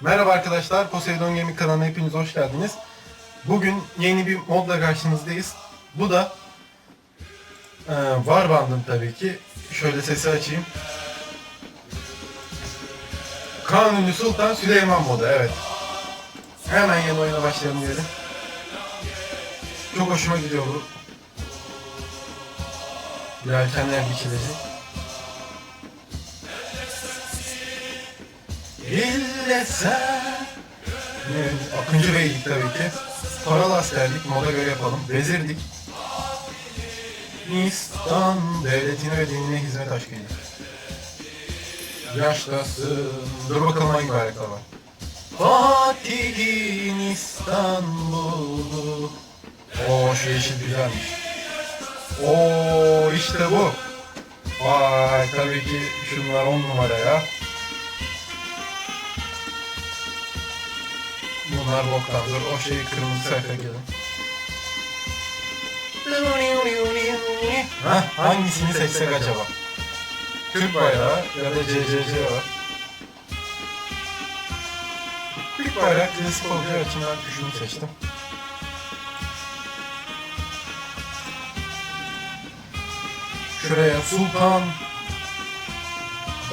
Merhaba arkadaşlar, Poseidon Gaming kanalına hepiniz hoş geldiniz. Bugün yeni bir modla karşınızdayız. Bu da e, Warband'ın tabii ki. Şöyle sesi açayım. Kanuni Sultan Süleyman modu, evet. Hemen yeni oyuna başlayalım diyelim. Çok hoşuma gidiyor bu. Yelkenler biçilecek. İlle Akıncı Bey'dik tabii ki. Paralı askerlik, moda göre yapalım. Vezirdik. Nistan devletine ve dinine hizmet aşkıyla. Yaştasın. Dur bakalım hangi bayraklar var. Fatih'in İstanbul'u. Oo şu yeşil güzelmiş. Oo işte bu. Vay tabii ki şunlar on numara ya. Bunlar boktandır. O şeyi kırmızı sayfa gelin. Hah, hangisini seçsek acaba? Türk bayrağı ya da CCC var. Türk bayrağı klasik olacağı için ben şunu seçtim. Şuraya Sultan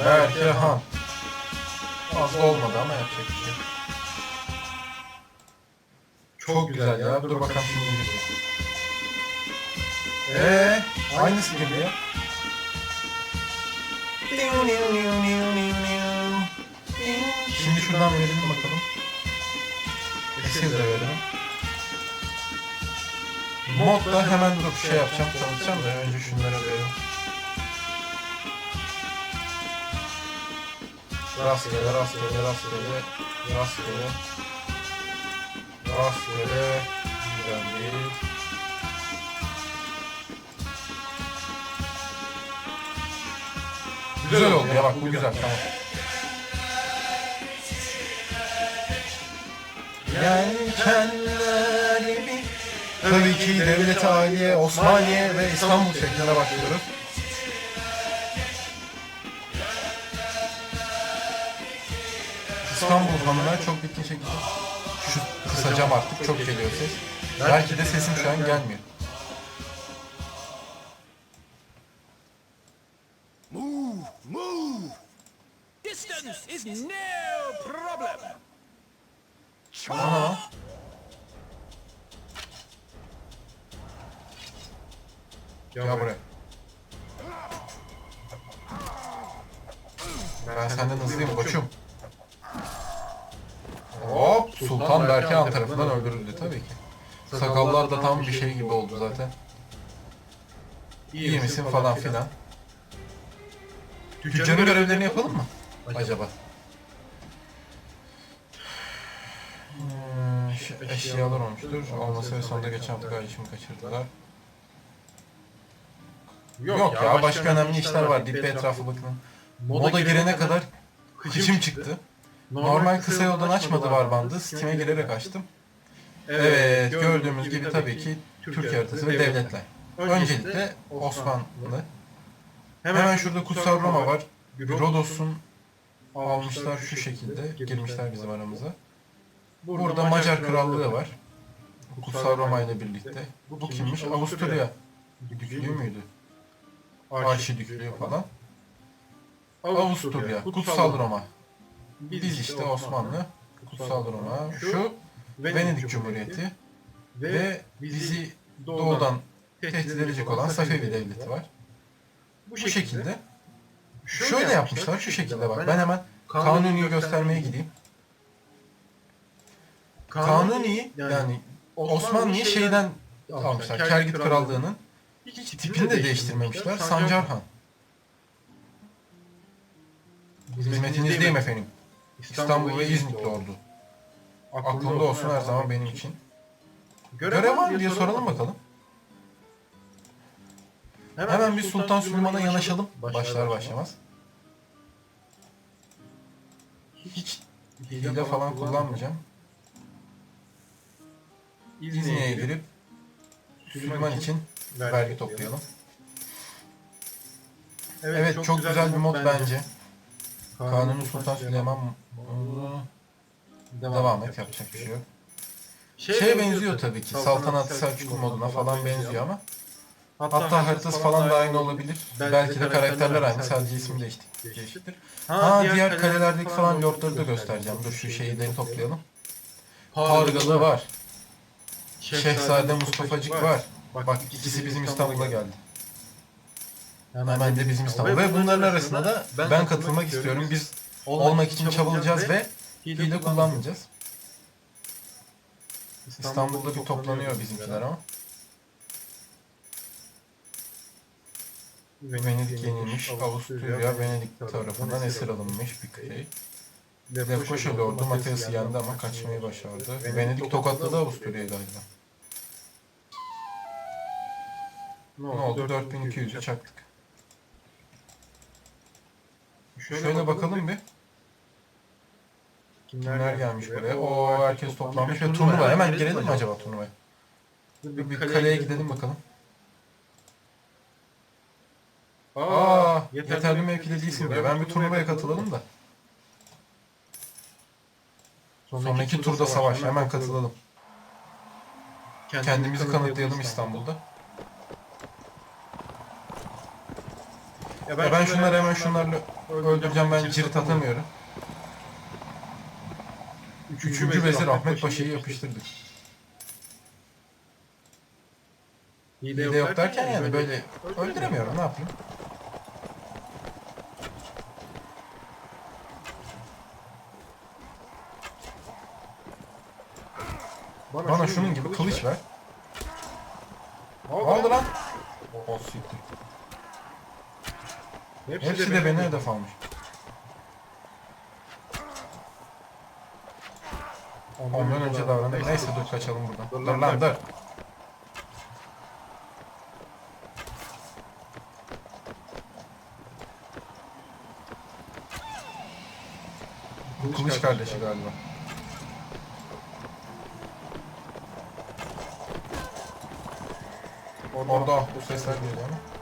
Berke Han. Az olmadı ama yapacak bir şey. Çok güzel ya. Dur bakalım şimdi ne girecek. Eee aynısı geliyor. Şimdi şuradan verelim bakalım. Esir de verelim. Modda hemen dur şey yapacağım tanıtacağım da önce şunlara verelim. Rastgele, rastgele, rastgele, rastgele. Rastgele güzel değil. Güzel oldu ya bak bu güzel tamam. Yelkenlerimi Tabii ki devlet aile, Osmaniye ve İstanbul şekline bakıyoruz. İstanbul hanına çok bitkin şekilde şu kısacağım artık çok geliyor ses. Belki de sesim şu an gelmiyor. Move, move! Distance is no problem! Aha. Gel buraya. Ben senden hızlıyım koçum. Hop Sultan Berkehan tarafından öldürüldü tabii ki. Sakallar da tam bir şey gibi oldu zaten. İyi misin falan filan. Tüccarın görevlerini yapalım mı? Acaba? Hmm, eş- eşyalar olmuştur. Olması ve sonunda geçen hafta kardeşimi kaçırdılar. Yok, ya başka önemli işler var. Dip etrafı bakın. Moda girene kadar kışım çıktı. Normal kısa yoldan açmadı var bandı. Steam'e girerek açtım. Evet, gördüğümüz gibi tabii ki Türk haritası ve devletler. Öncelikle Osmanlı. Hemen şurada Kutsal Roma var. Rodos'un almışlar şu şekilde. Girmişler bizim aramıza. Burada Macar Krallığı var. Kutsal Roma ile birlikte. Bu kimmiş? Avusturya Düklüğü müydü? Arşidüklüğü falan. Avusturya, Kutsal Roma. Biz işte Osmanlı, Kutsal Roma. Şu Venedik Cumhuriyeti ve bizi doğudan tehdit edecek olan Safevi Devleti var. Bu şekilde. Şöyle yapmışlar, şu şekilde bak. Ben hemen Kanuni'yi göstermeye gideyim. Kanuni yani Osmanlı'yı şeyden almışlar. Kergit Krallığı'nın hiç tipini de değiştirmemişler. Sancar Han. Hizmetinizdeyim efendim. İstanbul ve İznik'te ordu. Aklında olsun her zaman benim için. Görev var mı diye soralım bakalım. Hemen bir Sultan Süleyman'a yanaşalım. Başlar başlamaz. Hiç hile falan kullanmayacağım. İzni'ye girip Süleyman için vergi toplayalım. Evet çok güzel bir mod bence. Kanuni Sultan Süleyman modu Devam et yapacak bir şey yok. Şeye benziyor tabii ki. Saltanat Selçuklu moduna falan benziyor ama. Hatta haritası falan da aynı olabilir. Belki de karakterler aynı sadece ismi değişti. değişiktir. Ha diğer kalelerdeki falan lordları da göstereceğim. Dur şu şeyleri toplayalım. Pargalı var. Şehzade Mustafacık var. Bak ikisi bizim İstanbul'a geldi. Hemen de bizim İstanbul. Ve bunların arasında da ben katılmak istiyorum. Biz olmak için çabalayacağız ve hile kullanmayacağız. İstanbul'da bir toplanıyor bizimkiler ama. Venedik yenilmiş, Avusturya Venedik tarafından esir alınmış bir köy. Lefkoşa Lordu Mateus'u yendi ama kaçmayı başardı. Venedik tokatladı Avusturya'yı galiba. Ne oldu? 4200'ü çaktık. Şöyle bakalım bir. Kimler gelmiş buraya? O herkes toplanmış ve turnuva. Hemen girelim mi acaba turnuvaya? Bir kaleye gidelim bakalım. Aa, yeterli mevkide değilsin diyor. Ben bir turnuvaya katılalım da. Sonraki turda savaş. Hemen katılalım. Kendimizi kanıtlayalım İstanbul'da. Ya ben şunları hemen şunlarla öldüreceğim. Ben cirit atamıyorum. Üçüncü vezir Ahmet Paşa'yı yapıştırdık. Hile yok derken yani böyle öldüremiyorum ne yapayım. Bana şunun gibi kılıç ver. Ne oldu lan? O siktir. Hepsi de beni hedef almış. Ondan önce davrandım. Neyse dur kaçalım buradan. Dur lan dur. Bu kılıç kardeşi galiba. Orada bu sesler geliyor ama.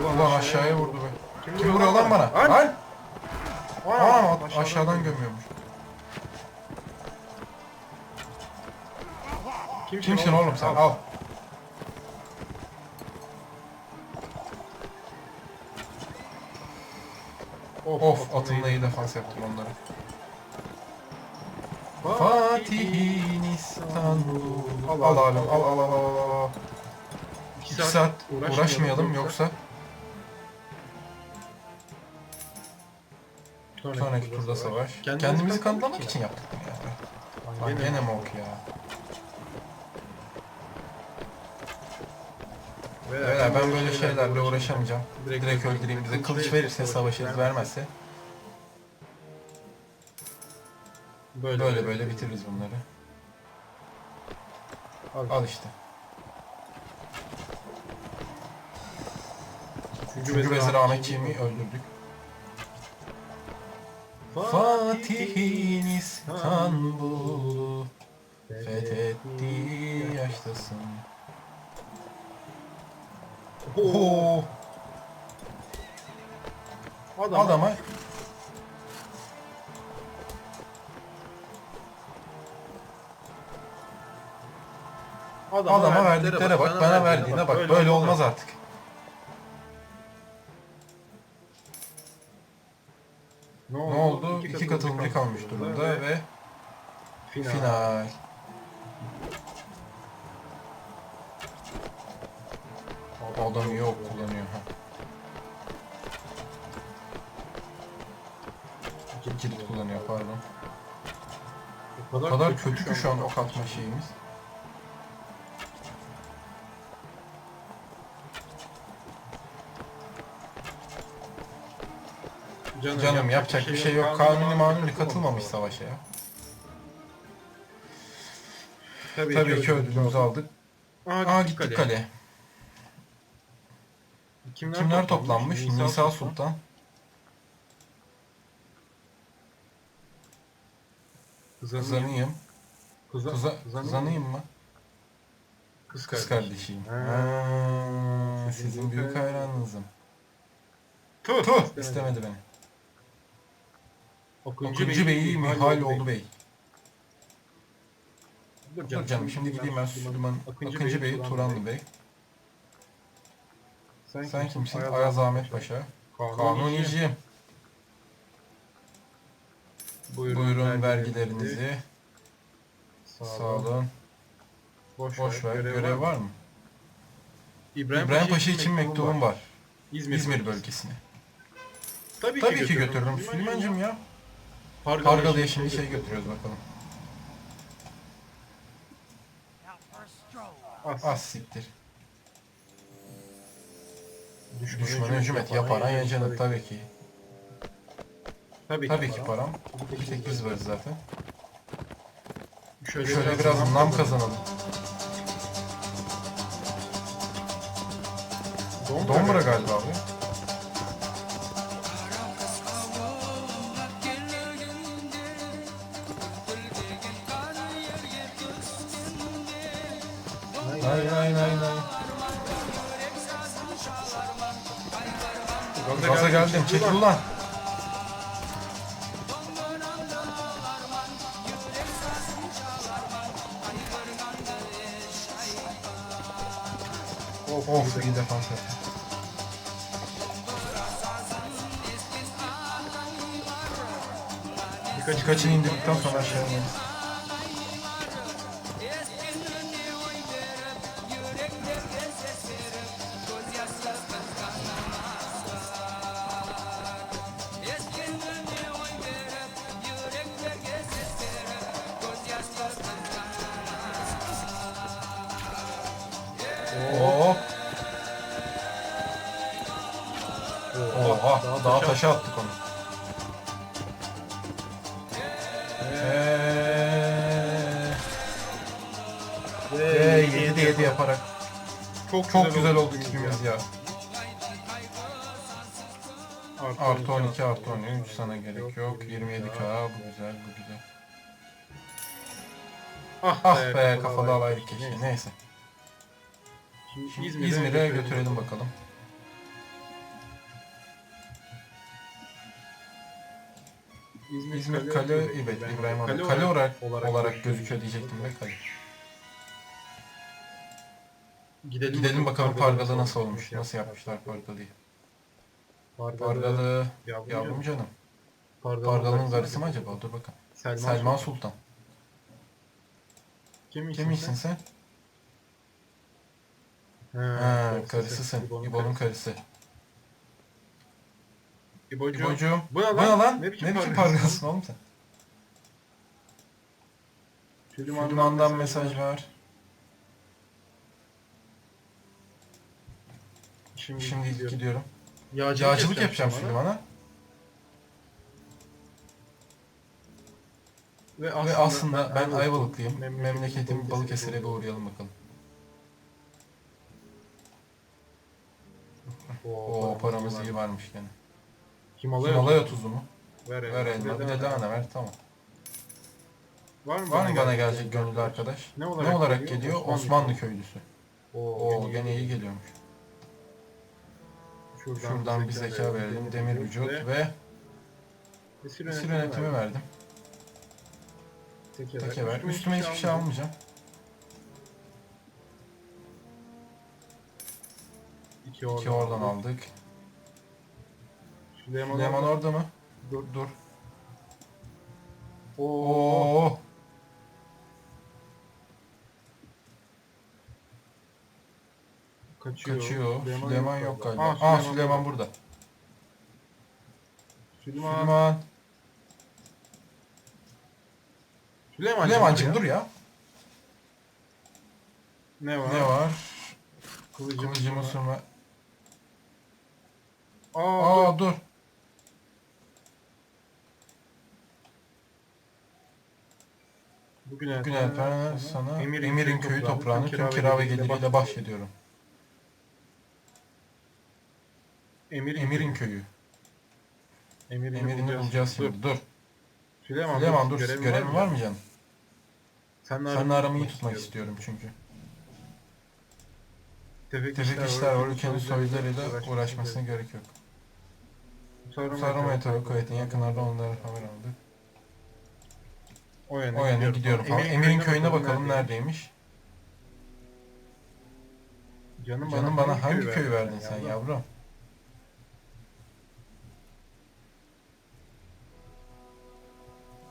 Ulan aşağıya vurdu be. Kim vuruyor lan bana? Lan! Aa aşağıdan gömüyormuş. Kimsin oğlum sen? Al. Of atımla iyi defans yaptım onları. Fatih'in İstanbul. Al al al al al al al al. İki saat uğraşmayalım yoksa sonraki turda savaş. Kendimizi kanıtlamak için yaptık bunu ya. Lan gene mok ya. Beyler ben böyle şeylerle uğraşamayacağım. Direkt öldüreyim bize. Kılıç verirse savaşırız, vermezse böyle böyle bitiririz bunları. Al işte. Çünkü Vezir Ahmetçiğimi öldürdük. Fatih'in İstanbul'u fethetti yaştasın. Oo. Adama Adama verdiklere bak, bana verdiğine bak. Böyle olmaz artık. Ne oldu? İki katılımcı kalmış durumda ve final. O adam iyi ok kullanıyor ha. Kilit kullanıyor pardon. O kadar kötü ki şu an ok atma şeyimiz. Canım yapacak bir şey yok. Kanuni manuni katılmamış savaşa ya. Tabii ki ödülümüzü aldık. Aa gittik kale. Kimler toplanmış? Nisa Sultan. Kızanıyım. Kıza, kızanıyım mı? Kız Kız kardeş. kardeşiyim. Ha. Ha, sizin büyük hayranınızım. Tuh. Tuh istemedi beni. Akıncı Bey'i Mihailoğlu Bey. Dur Dur canım şimdi gideyim ben Süleyman Akıncı Bey, Turanlı Bey. Sen kimsin? Ayaz Ahmet Paşa. Kanuniciyim. Buyurun vergilerinizi. Sağ olun. Boş, Boş ver. Görev var mı? İbrahim, İbrahim Paşa için mektubum var. İzmir, İzmir bölgesine. Tabii, Tabii ki götürürüm Süleyman'cım ya. Pargalı'ya Pargalı'ya şimdi şey götürüyoruz bakalım. As. Az siktir. Düşmana Düşmana hücum et. Yaparan yacanır tabii ki. Tabii, Tabii ki param. Bir tek biz varız zaten. Şöyle, Şöyle biraz nam kazanalım. Dombra galiba abi. Nay nay nay nay. Gaza geldim. Çekil ulan. Of, Of iyi defans yaptı. Birkaç Birkaçını indirdikten sonra aşağı taşa attık onu. Eee, Ve 7'de 7 yaparak çok, çok güzel oldu tipimiz ya. Artı 12 artı 13 sana gerek yok. 27k bu güzel bu güzel. Ah be kafalı alaylık keşke neyse. Şimdi İzmir'e, İzmir'e götürelim bakalım. İzmir Kale evet İbrahim abi. Kale olarak olarak gözüküyor diyecektim be kale. Gidelim, Gidelim bakalım Pargalı nasıl olmuş. Nasıl yapmışlar Pargalı'yı. Pargalı yavrum canım. Pargalı'nın karısı mı acaba? Dur bakalım. Selman, Selman Sultan. Kim Kimsin sen? Ha, Ha, karısısın. İbo'nun karısı. İbocuğum. İbo'cuğum. Bu ne lan? Bu ne lan? Ne Ne biçim biçim pargasın? pargasın oğlum sen? Süleyman'dan mesaj var. Şimdi, Şimdi gidiyorum. gidiyorum. Yağcılık, Yağcılık yapacağım bana. Süleyman'a. Ve aslında, Ve aslında ben Ayvalıklıyım. Memleketim Memleketim Balıkesir'e bir uğrayalım bakalım. Oo paramız iyi varmış gene. Himalaya, Himalaya tuzu mu? Ver, Ver elma. Bir de lahana ver tamam. Var mı, Var mı bana gelecek gönüllü arkadaş? Ne Ne olarak olarak geliyor? geliyor? Osmanlı Osmanlı köylüsü. Oo, gene iyi geliyormuş. Şuradan, Şuradan bir zeka verelim. Demir vücut ve esir esir yönetimi verdim. Teke, Teke ver. Üstüme hiçbir şey almayacağım. İki oradan, İki oradan aldık. Süleyman, Süleyman orada. orada mı? Dur. Dur. Oo. Oo. Kaçıyor. Kaçıyor. Süleyman yok galiba. Aa, Aa Süleyman, Süleyman burada. Süleyman. Süleyman. Süleyman. Süleyman'cım dur ya. Ne var? Ne var? Kılıcım. Kılıcımı sürme. Aa, Aa dur. Bugün Bugün Alperen sana Emir'in Emir'in köyü toprağını tüm kira ve geliriyle bahşediyorum. Emir, Emir'in köyü. Emir'ini, Emir'ini bulacağız şimdi. Dur. Süleyman, Süleyman dur. görevin Görevin var mı canım? Seninle Seninle aramı iyi tutmak istiyorum çünkü. Tefek, Tefek işler var. Ülkenin soylarıyla uğraşmasına gerek yok. Sarı meteor. kuvvetin yakınlarda onları haber aldık. O yana, O yana gidiyorum falan. Emir'in köyüne bakalım neredeymiş. Canım, Canım bana hangi köyü verdin ya? sen yavrum?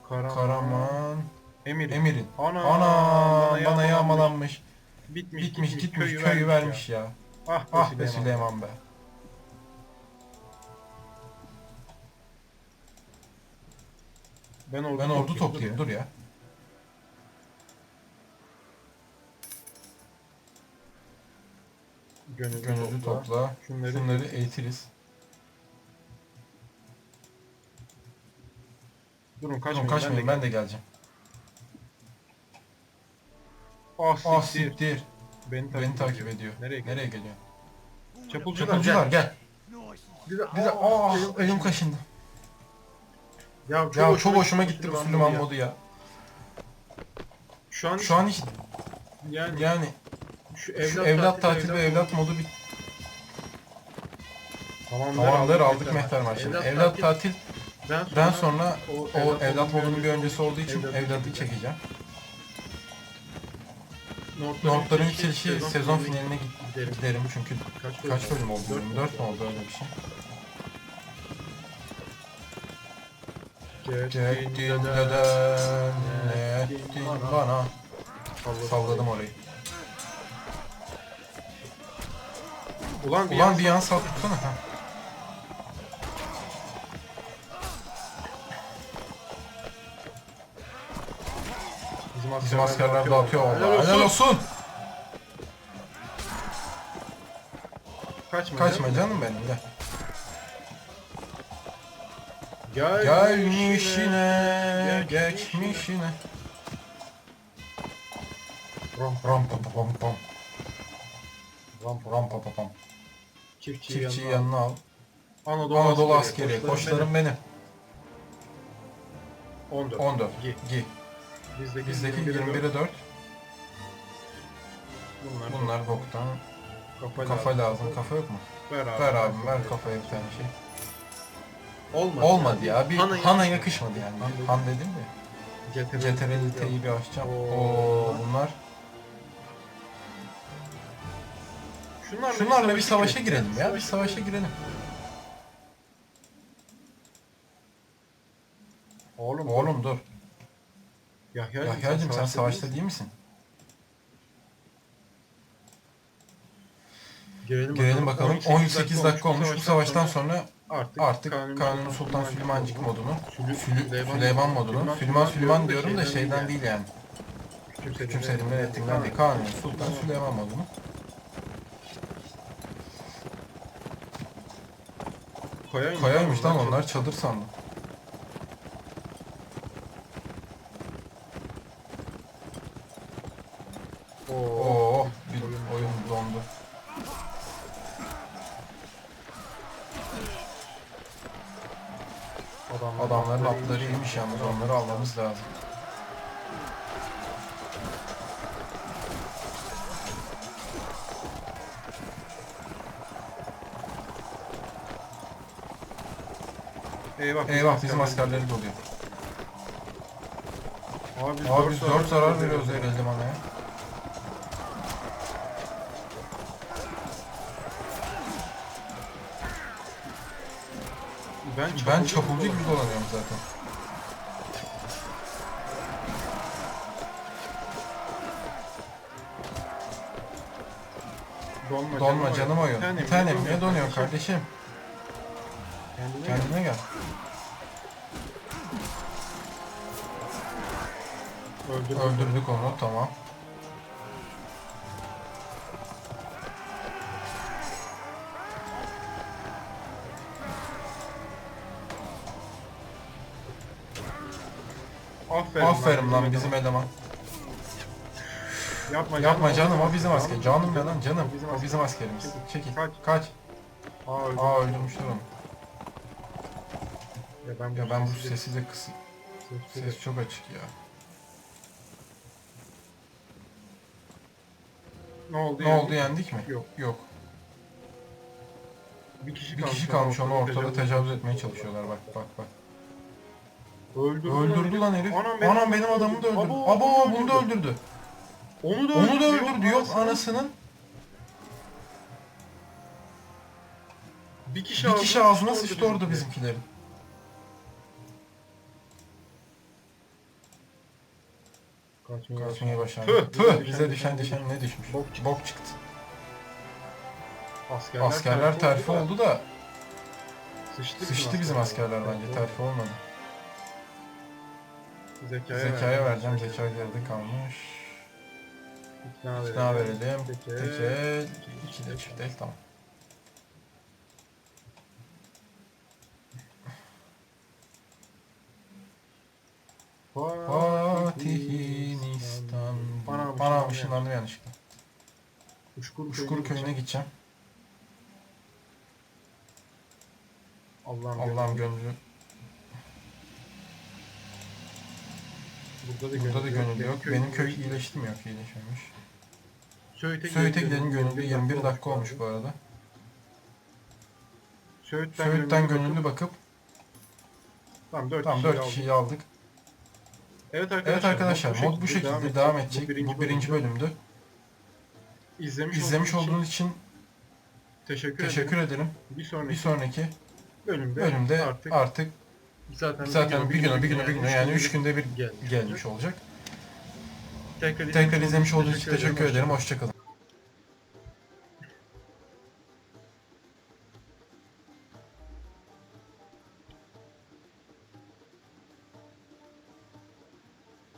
Karaman. Karaman. Emir. Emir'in. Ana, Ana bana yağmalanmış. Bitmiş, Bitmiş gitmiş köyü vermiş ya. ya. Ah be, Ah be Süleyman. Süleyman be. Ben ordu, Ben ordu toplayayım, dur dur ya. Gönüllü, Gönüllü topla. topla. Şunları, Şunları eğitiriz. Durun Kaçmayın, kaçmayın. kaçmayın ben de geleceğim. Ah Ah siktir. siktir. Beni takip, Beni takip ediyor. Nereye? Nereye geliyor? Çapulcular, Çapulcular gel. Bir de, Bir de ah, ah elim kaşındı. Ya çok, Ya çok hoşuma gitti bu Süleyman ya. modu ya. Şu an, Şu an hiç yani, yani şu şu evlat tatil ve evlat modu bir tamamdır aldık mehter maçını. Evlat tatil Ben ben sonra o evlat modunun modunun bir öncesi olduğu için evlatı evlatı çekeceğim. Notların, yükselişi sezon finaline giderim. giderim çünkü Kaç, kaç bölüm oldu? Dört 24 mu oldu öyle bir şey? Gittin de deden ne ettin bana? salladım. Orayı. Ulan bir, Ulan bir yan sal tutsana. ha. bizim, Bizim askerler dağıtıyor valla. Helal olsun. Kaçma, Kaçma canım benim gel. Gelmişine, geçmişine. Rom Ram pam pam pam. rom Ram pam pam pam. Çiftçi, Çiftçiyi yanına. yanına al. Anadolu, Anadolu askeri. Koçlarım benim. 14. 14. Gi. Gi. Bizdeki, Bizdeki 21'e 21'e 4. Bunlar, Bunlar boktan. kafa, Kafa lazım. Kafa yok mu? Ver abi. Ver abim ver kafaya bir tane şey. Olmadı. Olmadı ya. Bir Hana Hana yakışmadı. yani. Han dedim. Han dedim de. CTRL T'yi bir açacağım. Oo. Oo bunlar. Şunlarla, Şunlarla bir savaşa girelim ya. Bir savaşa girelim. Oğlum, Oğlum dur. Yahya, Yahya'cım sen savaşta değil misin? Girelim, Girelim bakalım. 18 dakika olmuş. Bu savaştan sonra artık, artık Kanuni Sultan Süleymancık modunu, Sülü- Süleyman modunu, Süleyman Süleyman diyorum da şeyden değil yani. Küçümsediğimden ettiğimden değil. Kanuni Sultan Süleyman modunu. Koyaymış, lan onlar çadır sandım. Oo. Oo bir oyun dondu. Adamlar, Adamların atları iyiymiş yalnız onları almamız lazım. Eyvah, Eyvah bizim askerleri doluyor. Abi biz, Abi biz 4 zarar veriyoruz her elemana Ben, Ben çapulcu gibi dolanıyorum zaten. Donma, Donma canım oyun. Bir tanem niye donuyorsun kardeşim? Kendine gel. Kendine gel. Öldür. Öldürdük onu tamam. Aferin, Aferin lan bizim eleman. Yapma, Yapma canım o bizim asker. Canım ne lan canım. O bizim askerimiz. Çekil. Kaç. Kaç. Aa, öldür. Aa öldürmüşler onu. Ya ben, Ya ben bu sesi de- sesi de kısayım. sesi de- Ses çok açık ya. Ne oldu? Ne yani? oldu yendik mi? Yok. Yok. Bir kişi Bir kalmış, kişi kalmış onu ortada tecavüz etmeye çalışıyorlar bak bak bak. Öldürdü, Öldürdü lan herif. Anam Anam benim adamı da öldürdü. Abo, Abo bunu da öldürdü. Onu da Onu da öldürdü, öldürdü yok anasını. anasının. Bir kişi, Bir kişi ağzına sıçtı orada bizimkilerin. Kaçmayı başladı. başardı. Tüh, bize düşen düşen ne düşmüş? Bok çıktı. Bok çıktı. Askerler, Askerler terfi oldu da Sıçtı, sıçtı bizim askerler bence terfi olmadı. Zekaya, Zekaya vereceğim zeka geride kalmış. İkna, İkna verelim. Tekel. Tekel. İki de çift el tamam. Fatihin İstanbul. Bana ışınlandım yanlışlıkla. Uşkur, Uşkur köyüne gideceğim. Allah'ım, Allah'ım gönlü. Burada da, Burada da gönüllü yok. Benim köy iyileşti. iyileşti mi yok iyileşmemiş. Söğüt'e, Söğüt'e gidelim gönüllü 21 dakika olmuş bu arada. Söğüt'ten, Söğüt'ten gönüllü gönüllü bakıp Tamam 4 tam 4 kişiyi aldık. Evet arkadaşlar, Evet arkadaşlar mod bu şekilde devam edecek. Bu birinci bölümdü. İzlemiş, İzlemiş olduğunuz için teşekkür, teşekkür ederim. ederim. Bir sonraki Bir sonraki bölümde, bölümde artık artık zaten, zaten bir güne bir güne bir güne yani 3 günde bir gelmiş olacak. Tekrar, izlemiş olduğunuz için teşekkür ederim. Hoşçakalın.